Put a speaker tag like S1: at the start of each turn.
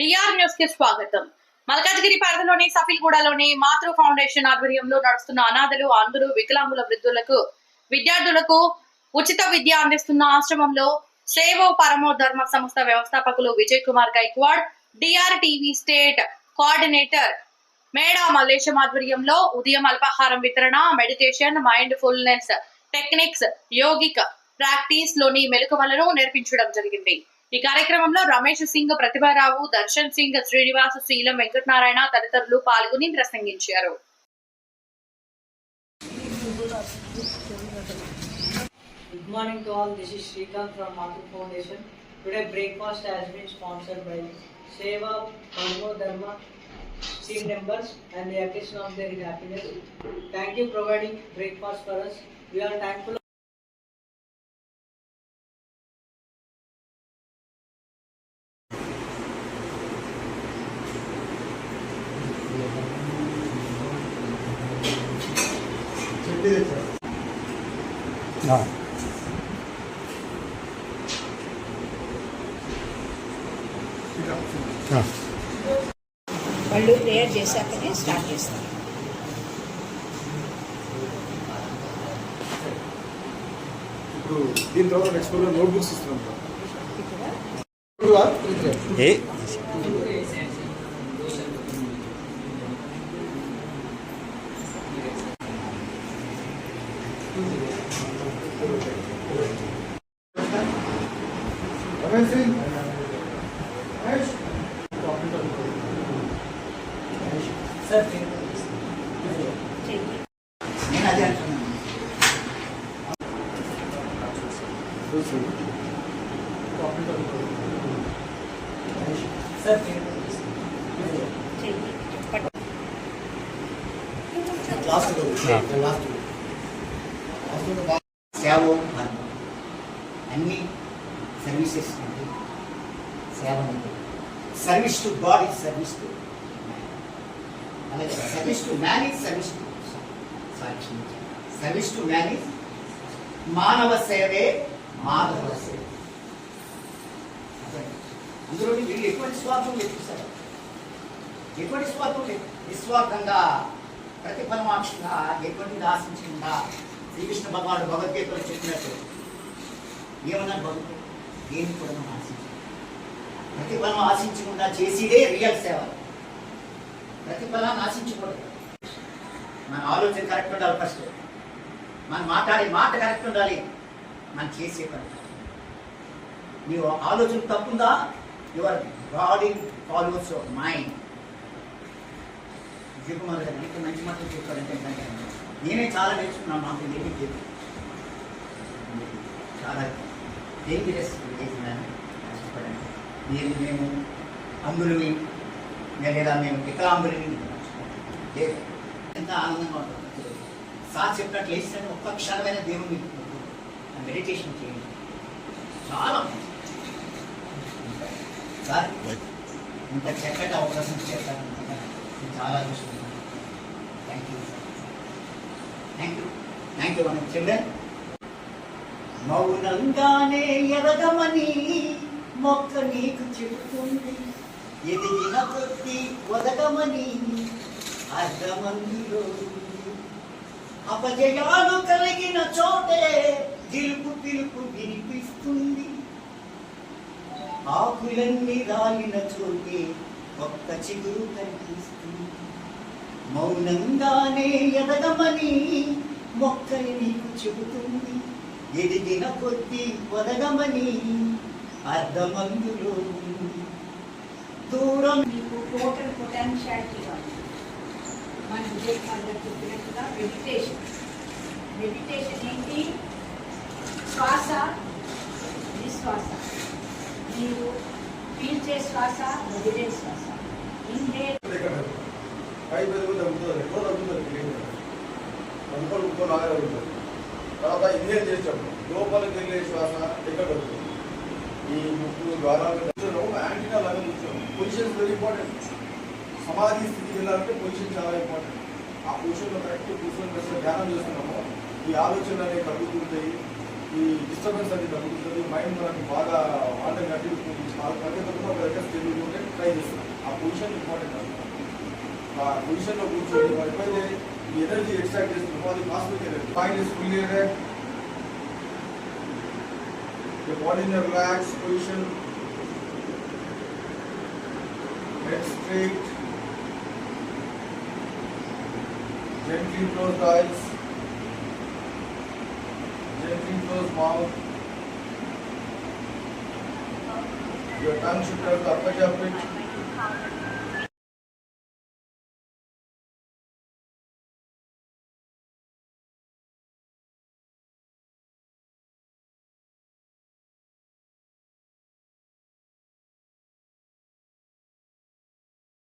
S1: DR న్యూస్కి స్వాగతం. మల్కాజ్గిరి పరిధిలోని సఫిల్గూడలోని మాతృ ఫౌండేషన్ ఆధ్వర్యంలో నడుస్తున్న అనాథలు అంధులు వికలాంగుల వృద్ధులకు విద్యార్థులకు ఉచిత విద్య అందిస్తున్న ఆశ్రమంలో సేవో పరమో ధర్మ సంస్థ వ్యవస్థాపకులు Vijay Kumar Gaikwad D R TV state coordinator Meda Mallesham ఆధ్వర్యంలో ఉదయం అల్పాహారం వితరణ meditation mindfulness techniques yogic ప్రాక్టీస్లోని మెలకువలను నేర్పించడం జరిగింది. ఈ కార్యక్రమంలో రమేష్ సింగ్ ప్రతిభారావు దర్శన్ సింగ్ శ్రీనివాస్ శీలం వెంకటనారాయణ తదితరులు పాల్గొని ప్రసంగించారు
S2: Good morning to all. This is Srikanth from Matru Foundation. Today breakfast has been sponsored by Seva Parmo Dharma team members and the occasion of their happiness. Thank you providing breakfast for us. We are thankful.
S3: వాళ్ళు prayer చేశాకనే start చేస్తారు
S4: ఇప్పుడు దీని తర్వాత next notebooks ఇస్తున్నాం.
S5: ఏ?
S4: Ramesh Singh. Ramesh.
S2: Sir,
S3: చెయ్యి
S2: నేను అదే అంటున్నాను.
S4: చూసి.
S2: Sir,
S3: చెయ్యి చెప్పండి
S6: లాస్ట్ లాస్ట్ సేవ అన్ని సర్వీసెస్ అంటే సేవ అంటే service to God is service to అలాగే service to man is service to Sakshi service to man is మానవ సేవే మాధవ సేవ. అందులో వీళ్ళు ఎటువంటి స్వార్థం చెప్పిస్తారు ఎటువంటి స్వార్థం లేదు. నిస్వార్థంగా ప్రతిఫలమాక్షంగా ఎటువంటిది ఆశించకుండా శ్రీకృష్ణ భగవానుడు భగవద్గీతలో చెప్పినట్టు. ఏమన్నారు భగవద్గీత దేని కూడా మనం ఆశించాలి ప్రతిఫలం ఆశించకుండా చేసేదే రియల్ సేవ. ప్రతిఫలాన్ని ఆశించకూడదు. మన ఆలోచన కరెక్ట్ ఉండాలి ఫస్ట్. మనం మాట్లాడే మాట కరెక్ట్ ఉండాలి. మనం చేసే పని. నీ ఆలోచన తప్పుందా? Your body follows your mind. Vijaykumar గారు ఎంత మంచి మాటలు చెప్పారంటే నేనే చాలా నేర్చుకున్నాను నాకు ఏమీ తెలియదు చాలా డేంజరస్ చేసినాను కష్టపడాను నేను మేము అందులని లేదా మేము వికలాంగులని లేదు. ఎంత ఆనందంగా ఉంటుంది. సార్ చెప్పినట్లు వేసిన ఒక్క క్షణమైన దేవుని మెడిటేషన్ చేయండి. చాలా మంచిది. సార్ ఇంత చక్కటి అవకాశం చేస్తాను చాలా చూసుకున్నాను thank you thank you thank you మనం చిల్డ్రన్ మౌనంగానే ఎదగమని మొక్క నీకు చెబుతుంది. ఎదిగిన కొద్ది ఒదగమని అర్థమందులో అపజయాలు కలిగిన చోటే గెలుపు పిలుపు వినిపిస్తుంది. ఆకులన్నీ రాలిన చోటే ఒక్క చిగురు కనిపిస్తుంది. మౌనంగానే ఎదగమని మొక్కని నీకు చెబుతుంది. ఎదిగిన కొద్ది వదగమని అర్ధమందులో దూరం
S3: నీకు టోటల్ పొటెన్షియాలిటీ మన చెప్పినట్టుగా మెడిటేషన్ మెడిటేషన్ ఏంటి? శ్వాస నిశ్వాస. మీరు పీల్చే శ్వాస వదిలే శ్వాస.
S4: పై పెరుగు తగ్గుతుంది ఎక్కువ తగ్గుతుంది క్లీన్ అనుకోని ఇంకో లాగా తగ్గుతుంది తర్వాత ఇంజన్ చేసాము లోపలికి వెళ్ళే శ్వాస ఎక్కడ తగ్గుతుంది ఈ ముక్కు ద్వారాలు యాంటీనా లాగా కూర్చోము పొజిషన్ వెరీ ఇంపార్టెంట్ సమాధి స్థితికి వెళ్ళాలంటే పొజిషన్ చాలా ఇంపార్టెంట్ ఆ పొజిషన్లో కరెక్ట్ కూర్చొని ప్రశ్న ధ్యానం చేస్తున్నాము. ఈ ఆలోచనలు అనేవి తగ్గుతుంటాయి. ఈ డిస్టర్బెన్స్ అనేది తగ్గుతుంది మైండ్ మనకి బాగా వాటర్ అటు ప్రతి ఒక్కరు ఒక దగ్గర ట్రై చేస్తాం. ఆ పొజిషన్ ఇంపార్టెంట్ అనమాట ఆ పొజిషన్లో కూర్చొని మనం ఎప్పుడైతే ఈ ఎనర్జీ ఎక్స్ట్రాక్ట్ చేస్తున్నామో అది cosmic energy mind is fully erect The body in a relaxed position. Head straight. Gently close the eyes. Gently close mouth. Your tongue should touch the upper jaw pit.